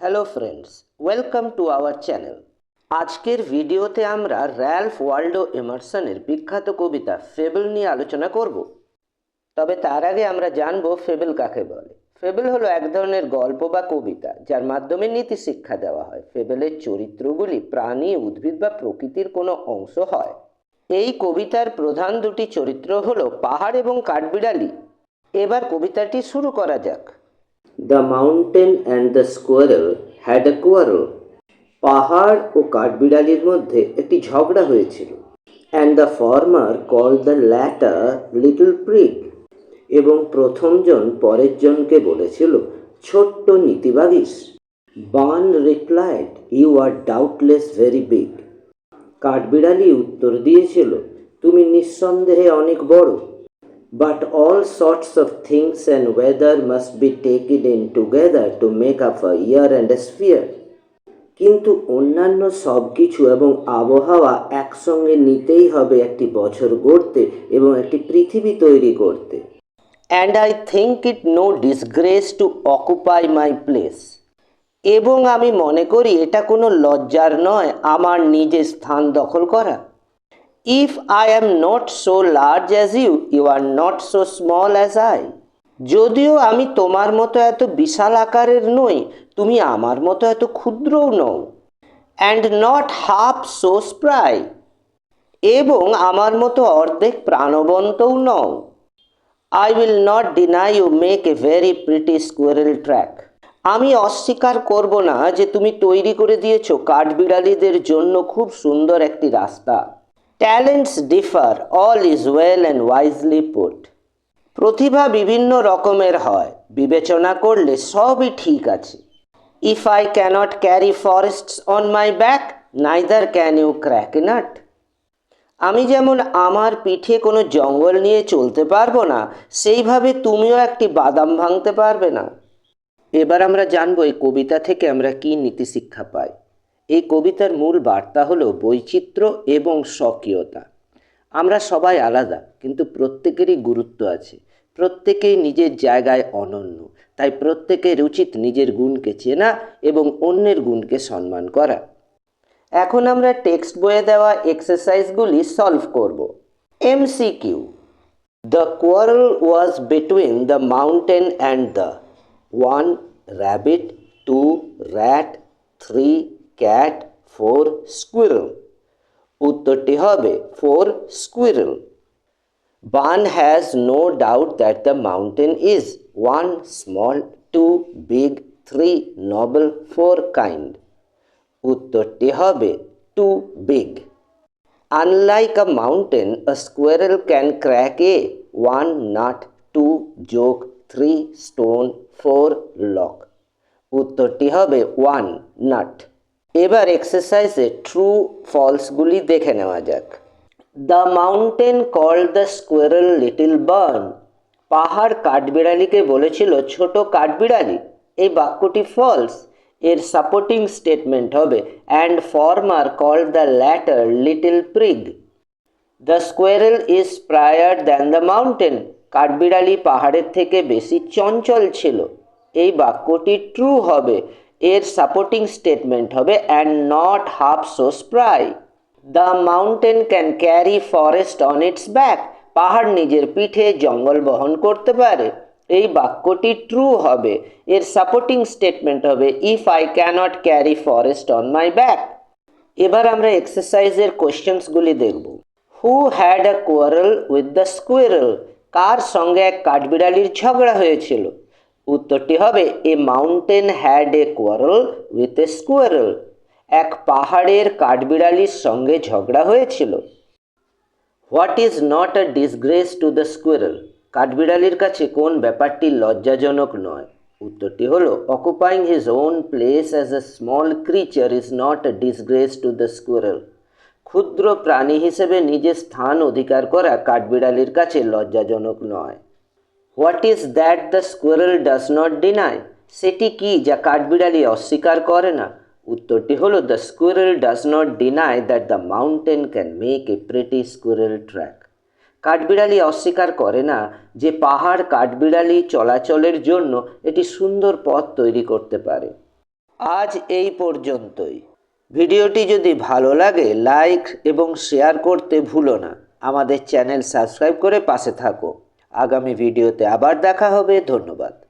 Hello friends welcome to our channel আজকের ভিডিওতে আমরা র্যালফ ওয়াল্ডো এমারসনের বিখ্যাত কবিতা ফেবল নিয়ে আলোচনা করব। তবে তার আগে আমরা জানব ফেবল কাকে বলে। ফেবল হলো এক ধরনের গল্প বা কবিতা যার মাধ্যমে নীতি শিক্ষা দেওয়া হয়। ফেবলের চরিত্রগুলি প্রাণী, উদ্ভিদ বা প্রকৃতির কোনো অংশ হয়। এই কবিতার প্রধান দুটি চরিত্র হলো পাহাড় এবং কাঠবিড়ালি। এবার কবিতাটি শুরু করা যাক। The mountain and the squirrel had a quarrel পাহাড় ও কাঠবিড়ালির মধ্যে একটি ঝগড়া হয়েছিল। And the former call the latter little prig এবং প্রথমজন পরের জনকে বলেছিল, ছোট্ট নীতিবাগিস। Bun replied you are doubtless very big কাঠবিড়ালি উত্তর দিয়েছিল, তুমি নিঃসন্দেহে অনেক বড়। But all sorts of things and weather must be taken in together to make up a year and a sphere. কিন্তু অন্যান্য সব কিছু এবং আবহাওয়া একসঙ্গে নিতেই হবে একটি বছর গড়তে এবং একটি পৃথিবী তৈরি করতে। And I think it no disgrace to occupy my place এবং আমি মনে করি এটা কোনো লজ্জার নয়, আমার নিজের স্থান দখল করা। If I am not so large as you you are not so small as I যদিও আমি তোমার মতো এত বিশাল আকারের নই, তুমি আমার মতো এত ক্ষুদ্রও নও। And not half so spry এবং আমার মতো অর্ধেক প্রাণবন্তও নও। I will not deny you make a very pretty squirrel track আমি অস্বীকার করব না যে তুমি তৈরি করে দিয়েছ কাঠবিড়ালিদের জন্য খুব সুন্দর একটি রাস্তা। Talents differ all is well and wisely put প্রতিভা বিভিন্ন রকমের হয়, বিবেচনা করলে সবই ঠিক আছে। If I can't carry forests on my back neither can you crack nut আমি যেমন আমার পিঠে কোনো জঙ্গল নিয়ে চলতে পারব না, সেইভাবে তুমিও একটি বাদাম ভাঙতে পারবে না। এবার আমরা জানব এই কবিতা থেকে আমরা কি নীতি শিক্ষা পাই। এই কবিতার মূল বার্তা হলো বৈচিত্র্য এবং স্বকীয়তা। আমরা সবাই আলাদা, কিন্তু প্রত্যেকেরই গুরুত্ব আছে। প্রত্যেকেই নিজের জায়গায় অনন্য, তাই প্রত্যেকের উচিত নিজের গুণকে চেনা এবং অন্যের গুণকে সম্মান করা। এখন আমরা টেক্সট বইয়ে দেওয়া এক্সারসাইজগুলি সলভ করব। MCQ the quarrel was between the mountain and the one rabbit two rat three cat four squirrel উত্তরটি হবে four squirrel Bun has no doubt that the mountain is one small two big three noble four kind উত্তরটি হবে two big unlike a mountain a squirrel can crack a one nut two yoke three stone four lock উত্তরটি হবে one nut এবার এক্সারসাইজে true ফলসগুলি দেখে নেওয়া যাক। The mountain call the squirrel little Bun পাহাড় কাঠবিড়ালিকে বলেছিল, ছোট কাঠবিড়ালি, এই বাক্যটি ফলস এর সাপোর্টিং স্টেটমেন্ট হবে and former call the latter little prig the squirrel is prior than the mountain কাঠবিড়ালি পাহাড়ের থেকে বেশি চঞ্চল ছিল। এই বাক্যটি ট্রু হবে। এর সাপোর্টিং স্টেটমেন্ট হবে and not half so spry the mountain can carry forest on its back পাহাড় নিজের পিঠে জঙ্গল বহন করতে পারে। এই বাক্যটি ট্রু হবে। এর সাপোর্টিং স্টেটমেন্ট হবে if I can't carry forest on my back এবার আমরা এক্সারসাইজের কোয়েশ্চেন্সগুলি দেখব। Who had a quarrel with the squirrel কার সঙ্গে এক কাঠবিড়ালির ঝগড়া হয়েছিল? উত্তরটি হবে a mountain had a quarrel with a squirrel এক পাহাড়ের কাঠবিড়ালির সঙ্গে ঝগড়া হয়েছিল। What is not a disgrace to the squirrel কাঠবিড়ালির কাছে কোন ব্যাপারটি লজ্জাজনক নয়? উত্তরটি হলো occupying his own place as a small creature is not a disgrace to the squirrel ক্ষুদ্র প্রাণী হিসেবে নিজের স্থান অধিকার করা কাঠবিড়ালির কাছে লজ্জাজনক নয়। What is that the squirrel does not deny সেটি কি যা কাঠবিড়ালি অস্বীকার করে না? উত্তরটি হলো the squirrel does not deny that the mountain can make a pretty squirrel track কাঠবিড়ালি অস্বীকার করে না যে পাহাড় কাঠবিড়ালি চলাচলের জন্য এটি সুন্দর পথ তৈরি করতে পারে। আজ এই পর্যন্তই। ভিডিওটি যদি ভালো লাগে, লাইক এবং শেয়ার করতে ভুলো না। আমাদের চ্যানেল সাবস্ক্রাইব করে পাশে থাকো। আগামী ভিডিওতে আবার দেখা হবে। ধন্যবাদ।